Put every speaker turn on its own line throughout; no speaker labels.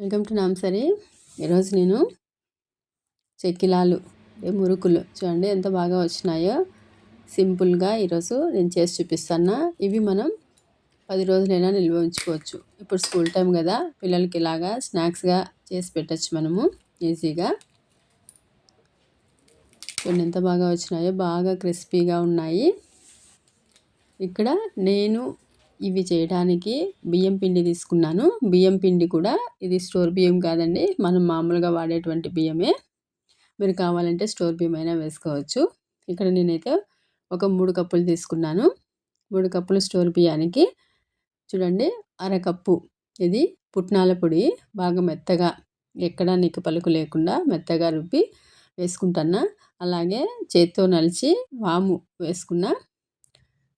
Welcome to నాంసరి ఈరోజు నేను చెక్కిలాలు మురుకులు చూడండి ఎంత బాగా వచ్చినాయో. సింపుల్గా ఈరోజు నేను చేసి చూపిస్తాను ఇవి మనం పది రోజులైనా నిల్వ ఉంచుకోవచ్చు. ఇప్పుడు స్కూల్ టైం కదా పిల్లలకి ఇలాగా స్నాక్స్గా చేసి పెట్టచ్చు మనము ఈజీగా. చూడండి ఎంత బాగా వచ్చినాయో బాగా క్రిస్పీగా ఉన్నాయి. ఇక్కడ నేను ఇవి చేయడానికి బియ్యం పిండి తీసుకున్నాను. బియ్యం పిండి కూడా ఇది స్టోర్ బియ్యం కాదండి. మనం మామూలుగా వాడేటువంటి బియ్యమే. మీరు కావాలంటే స్టోర్ బియ్యం అయినా వేసుకోవచ్చు. ఇక్కడ నేనైతే ఒక మూడు కప్పులు తీసుకున్నాను. మూడు కప్పులు స్టోర్ బియ్యానికి చూడండి అరకప్పు. ఇది పుట్నాల పొడి. బాగా మెత్తగా ఎక్కడ నీకు పలుకు లేకుండా మెత్తగా రుబ్బి వేసుకుంటాను అలాగే చేత్తో నలిచి వాము వేసుకున్నా.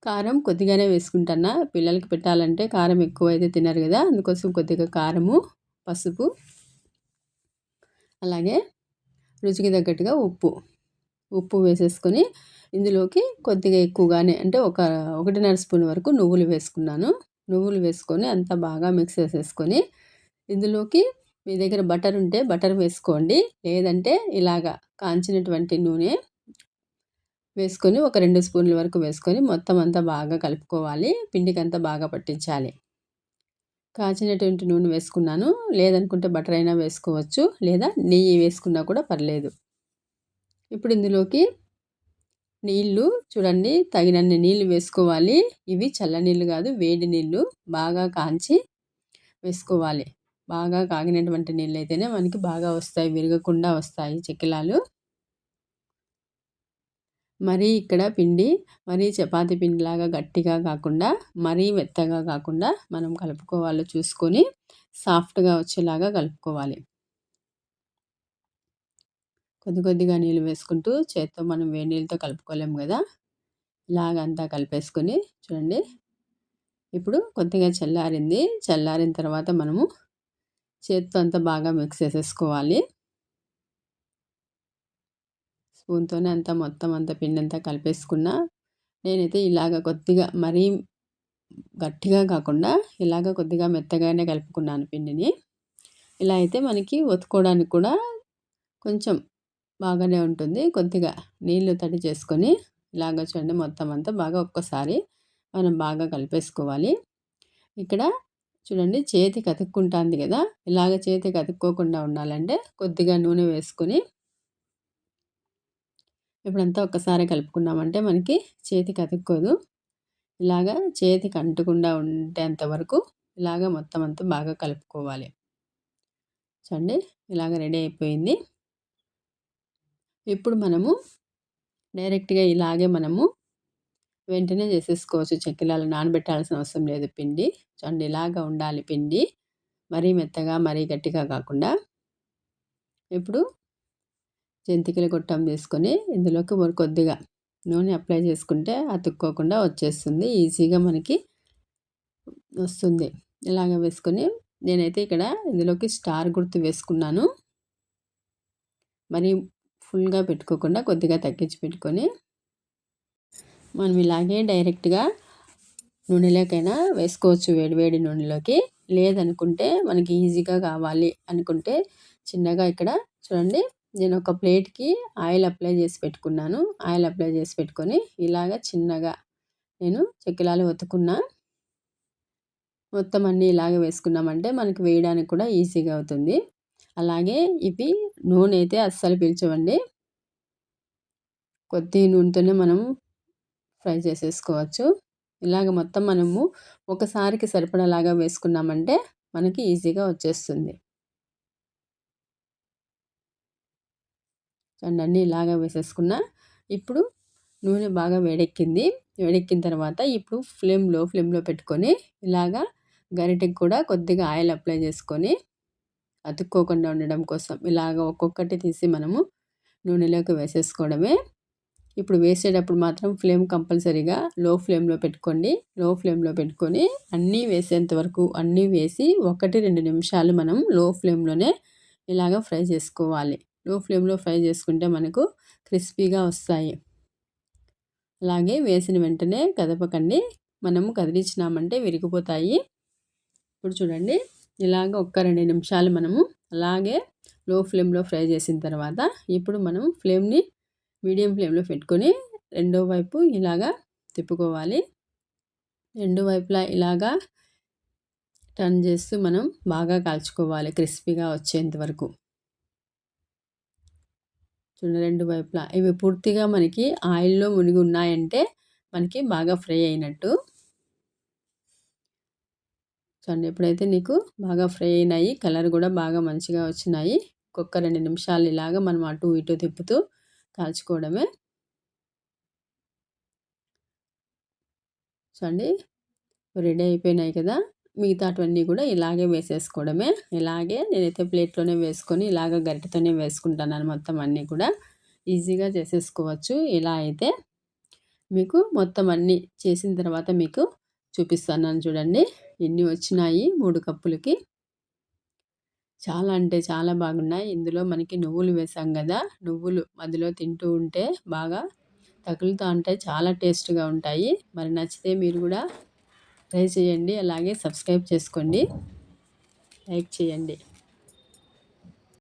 కారం కొద్దిగానే వేసుకుంటాను. పిల్లలకి పెట్టాలంటే కారం ఎక్కువ అయితే తినరు కదా. అందుకోసం కొద్దిగా కారము పసుపు అలాగే రుచికి తగ్గట్టుగా ఉప్పు. ఉప్పు వేసేసుకొని ఇందులోకి కొద్దిగా ఎక్కువగానే అంటే ఒక ఒకటిన్నర స్పూన్ వరకు నువ్వులు వేసుకున్నాను. నువ్వులు వేసుకొని అంతా బాగా మిక్స్ చేసేసుకొని ఇందులోకి మీ దగ్గర బటర్ ఉంటే బటర్ వేసుకోండి. లేదంటే ఇలాగా కాంచినటువంటి నూనె వేసుకొని ఒక రెండు స్పూన్ల వరకు వేసుకొని మొత్తం అంతా బాగా కలుపుకోవాలి. పిండికి అంతా బాగా పట్టించాలి. కాచినటువంటి నూనె వేసుకున్నాను. లేదనుకుంటే బటర్ అయినా వేసుకోవచ్చు. లేదా నెయ్యి వేసుకున్నా కూడా పర్లేదు. ఇప్పుడు ఇందులోకి నీళ్ళు చూడండి తగినన్ని నీళ్ళు వేసుకోవాలి. ఇవి చల్లనీళ్ళు కాదు వేడి నీళ్ళు బాగా కాంచి వేసుకోవాలి. బాగా కాగినటువంటి నీళ్ళు అయితేనే మనకి బాగా వస్తాయి విరగకుండా వస్తాయి చెక్కిలాలు. మరీ ఇక్కడ పిండి మరీ చపాతి పిండిలాగా గట్టిగా కాకుండా మరీ మెత్తగా కాకుండా మనం కలుపుకోవాలో చూసుకొని సాఫ్ట్గా వచ్చేలాగా కలుపుకోవాలి. కొద్ది కొద్దిగా నీళ్ళు వేసుకుంటూ చేత్తో మనం వేడి నీళ్ళతో కలుపుకోలేము కదా. ఇలాగంతా కలిపేసుకొని చూడండి. ఇప్పుడు కొద్దిగా చల్లారింది. చల్లారిన తర్వాత మనము చేత్తో అంతా బాగా మిక్స్ చేసేసుకోవాలి. స్పూన్తోనే అంతా మొత్తం అంతా పిండి అంతా కలిపేసుకున్నా నేనైతే ఇలాగ కొద్దిగా మరీ గట్టిగా కాకుండా ఇలాగ కొద్దిగా మెత్తగానే కలుపుకున్నాను పిండిని. ఇలా అయితే మనకి ఒత్తుకోవడానికి కూడా కొంచెం బాగానే ఉంటుంది. కొద్దిగా నీళ్ళు తడి చేసుకొని ఇలాగ చూడండి మొత్తం అంతా బాగా ఒక్కసారి మనం బాగా కలిపేసుకోవాలి. ఇక్కడ చూడండి చేతి కతుక్కుంటుంది కదా ఇలాగ చేతి కతుక్కోకుండా ఉండాలంటే కొద్దిగా నూనె వేసుకొని ఇప్పుడంతా ఒక్కసారి కలుపుకున్నామంటే మనకి చేతికి అతుక్కోదు ఇలాగా చేతికి అంటకుండా ఉండేంత వరకు ఇలాగ మొత్తం అంతా బాగా కలుపుకోవాలి. చూడండి ఇలాగ రెడీ అయిపోయింది. ఇప్పుడు మనము డైరెక్ట్గా ఇలాగే మనము వెంటనే చేసేసుకోవచ్చు. చెక్కిలాలు నానబెట్టాల్సిన అవసరం లేదు పిండి. చూడండి ఇలాగ ఉండాలి పిండి. మరీ మెత్తగా మరీ గట్టిగా కాకుండా. ఇప్పుడు జంతికల గొట్టం తీసుకొని ఇందులోకి కొద్దిగా నూనె అప్లై చేసుకుంటే అతుక్కోకుండా వచ్చేస్తుంది. ఈజీగా మనకి వస్తుంది. ఇలాగ వేసుకొని నేనైతే ఇక్కడ ఇందులోకి స్టార్ గుర్తు వేసుకున్నాను. మరి ఫుల్గా పెట్టుకోకుండా కొద్దిగా తగ్గించి పెట్టుకొని మనం ఇలాగే డైరెక్ట్గా నూనెలోకైనా వేసుకోవచ్చు వేడివేడి నూనెలోకి. లేదనుకుంటే మనకి ఈజీగా కావాలి అనుకుంటే చిన్నగా ఇక్కడ చూడండి నేను ఒక ప్లేట్కి ఆయిల్ అప్లై చేసి పెట్టుకున్నాను. ఆయిల్ అప్లై చేసి పెట్టుకొని ఇలాగ చిన్నగా నేను చెక్కిలాలు ఒత్తుకున్నా. మొత్తం అన్నీ ఇలాగ వేసుకున్నామంటే మనకి వేయడానికి కూడా ఈజీగా అవుతుంది. అలాగే ఇవి నూనె అయితే అస్సలు పీల్చవండి. కొద్ది నూనెతోనే మనం ఫ్రై చేసేసుకోవచ్చు. ఇలాగ మొత్తం మనము ఒకసారికి సరిపడలాగా వేసుకున్నామంటే మనకి ఈజీగా వచ్చేస్తుంది. చూడండి అన్నీ ఇలాగా వేసేసుకున్నా. ఇప్పుడు నూనె బాగా వేడెక్కింది. వేడెక్కిన తర్వాత ఇప్పుడు ఫ్లేమ్లో ఫ్లేమ్లో పెట్టుకొని ఇలాగా గరిటెకి కూడా కొద్దిగా ఆయిల్ అప్లై చేసుకొని అతుక్కోకుండా ఉండడం కోసం ఇలాగ ఒక్కొక్కటి తీసి మనము నూనెలోకి వేసేసుకోవడమే. ఇప్పుడు వేసేటప్పుడు మాత్రం ఫ్లేమ్ కంపల్సరీగా లో ఫ్లేమ్లో పెట్టుకోండి. లో ఫ్లేమ్లో పెట్టుకొని అన్నీ వేసేంత వరకు అన్నీ వేసి ఒకటి రెండు నిమిషాలు మనం లో ఫ్లేమ్లోనే ఇలాగ ఫ్రై చేసుకోవాలి. లో ఫ్లేమ్లో ఫ్రై చేసుకుంటే మనకు క్రిస్పీగా వస్తాయి. అలాగే వేసిన వెంటనే కదపకండి. మనము కదిలించినామంటే విరిగిపోతాయి. ఇప్పుడు చూడండి. ఇలాగ ఒక్క రెండు నిమిషాలు మనము అలాగే లో ఫ్లేమ్లో ఫ్రై చేసిన తర్వాత ఇప్పుడు మనం ఫ్లేమ్ని మీడియం ఫ్లేమ్లో పెట్టుకొని రెండో వైపు ఇలాగా తిప్పుకోవాలి. రెండు వైపులా ఇలాగా టర్న్ చేస్తూ మనం బాగా కాల్చుకోవాలి క్రిస్పీగా వచ్చేంత వరకు. చూడండి రెండు వైపులా. ఇవి పూర్తిగా మనకి ఆయిల్లో మునిగి ఉన్నాయంటే మనకి బాగా ఫ్రై అయినట్టు. చూడండి ఎప్పుడైతే నీకు బాగా ఫ్రై అయినాయి కలర్ కూడా బాగా మంచిగా వచ్చినాయి ఒక్కొక్క రెండు నిమిషాలు ఇలాగా మనం అటు ఇటు తిప్పుతూ కాల్చుకోవడమే. చూడండి రెడీ అయిపోయినాయి కదా. మిగతావన్నీ కూడా ఇలాగే వేసేసుకోవడమే. ఇలాగే నేనైతే ప్లేట్లోనే వేసుకొని ఇలాగ గరిటెతోనే వేసుకుంటాను మొత్తం అన్నీ కూడా ఈజీగా చేసేసుకోవచ్చు. ఇలా అయితే మీకు మొత్తం అన్నీ చేసిన తర్వాత మీకు చూపిస్తాను చూడండి. ఎన్ని వచ్చినాయి? మూడు కప్పులకి. చాలా అంటే చాలా బాగున్నాయి. ఇందులో మనకి నువ్వులు వేసాం కదా. నువ్వులు మధ్యలో తింటూ ఉంటే బాగా తగులుతూ ఉంటాయి. చాలా టేస్ట్గా ఉంటాయి. మరి నచ్చితే మీరు కూడా ట్రై చేయండి అలాగే సబ్స్క్రైబ్ చేసుకోండి. లైక్ చేయండి.